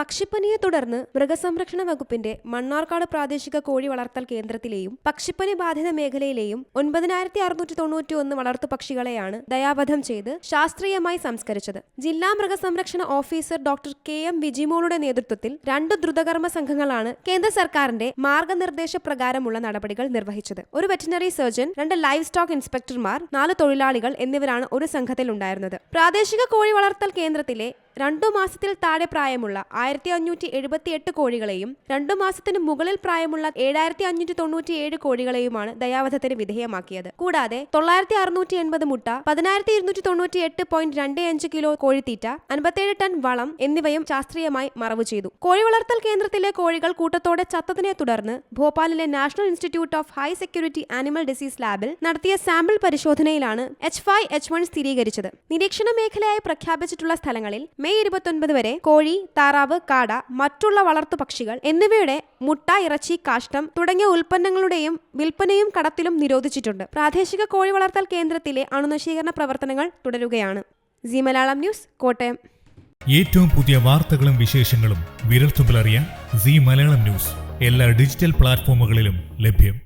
പക്ഷിപ്പനിയെ തുടർന്ന് മൃഗസംരക്ഷണ വകുപ്പിന്റെ മണ്ണാർക്കാട് പ്രാദേശിക കോഴി വളർത്തൽ കേന്ദ്രത്തിലെയും പക്ഷിപ്പനി ബാധിത മേഖലയിലെയും ഒൻപതിനായിരത്തി അറുന്നൂറ്റി തൊണ്ണൂറ്റി ഒന്ന് വളർത്തു പക്ഷികളെയാണ് ദയാവധം ചെയ്ത് ശാസ്ത്രീയമായി സംസ്കരിച്ചത്. ജില്ലാ മൃഗസംരക്ഷണ ഓഫീസർ ഡോക്ടർ കെ എം വിജിമോളുടെ നേതൃത്വത്തിൽ രണ്ട് ദ്രുതകർമ്മ സംഘങ്ങളാണ് കേന്ദ്ര സർക്കാരിന്റെ മാർഗനിർദ്ദേശ പ്രകാരമുള്ള നടപടികൾ നിർവഹിച്ചത്. ഒരു വെറ്റിനറി സർജൻ രണ്ട് ലൈവ് സ്റ്റോക്ക് ഇൻസ്പെക്ടർമാർ നാല് തൊഴിലാളികൾ എന്നിവരാണ് ഒരു സംഘത്തിൽ ഉണ്ടായിരുന്നത് പ്രാദേശിക കോഴി വളർത്തൽ കേന്ദ്രത്തിലെ രണ്ടു മാസത്തിൽ താഴെ പ്രായമുള്ള ആയിരത്തി അഞ്ഞൂറ്റി എഴുപത്തി എട്ട് കോഴികളെയും രണ്ടു മാസത്തിന് മുകളിൽ പ്രായമുള്ള ഏഴായിരത്തി അഞ്ഞൂറ്റി തൊണ്ണൂറ്റി ഏഴ് കോഴികളെയുമാണ് ദയാവധത്തിന് വിധേയമാക്കിയത്. കൂടാതെ തൊള്ളായിരത്തി അറുന്നൂറ്റി എൺപത് മുട്ട പതിനായിരത്തി ഇരുന്നൂറ്റി തൊണ്ണൂറ്റി എട്ട് പോയിന്റ് രണ്ട് അഞ്ച് കിലോ കോഴിത്തീറ്റ അൻപത്തേഴ് ടൺ വളം എന്നിവയും ശാസ്ത്രീയമായി മറവു ചെയ്തു. കോഴി വളർത്തൽ കേന്ദ്രത്തിലെ കോഴികൾ കൂട്ടത്തോടെ ചത്തതിനെ തുടർന്ന് ഭോപ്പാലിലെ national institute of high security animal disease ലാബിൽ നടത്തിയ സാമ്പിൾ പരിശോധനയിലാണ് എച്ച് ഫൈവ് എച്ച് വൺ സ്ഥിരീകരിച്ചത്. നിരീക്ഷണ മേഖലയായി പ്രഖ്യാപിച്ചിട്ടുള്ള സ്ഥലങ്ങളിൽ മെയ് ഇരുപത്തൊൻപത് വരെ കോഴി താറാവ് കാട മറ്റുള്ള വളർത്തു പക്ഷികൾ എന്നിവയുടെ മുട്ട ഇറച്ചി കാഷ്ടം തുടങ്ങിയ ഉൽപ്പന്നങ്ങളുടെയും വിൽപ്പനയും കടത്തിലും നിരോധിച്ചിട്ടുണ്ട്. പ്രാദേശിക കോഴി വളർത്തൽ കേന്ദ്രത്തിലെ അണുനശീകരണ പ്രവർത്തനങ്ങൾ തുടരുകയാണ്. Zee Malayalam news Kottayam. ഏറ്റവും പുതിയ വാർത്തകളും വിശേഷങ്ങളും വിരൽത്തുമ്പിലറിയാൻ സി മലയാളം ന്യൂസ് എല്ലാ ഡിജിറ്റൽ പ്ലാറ്റ്ഫോമുകളിലും ലഭ്യം.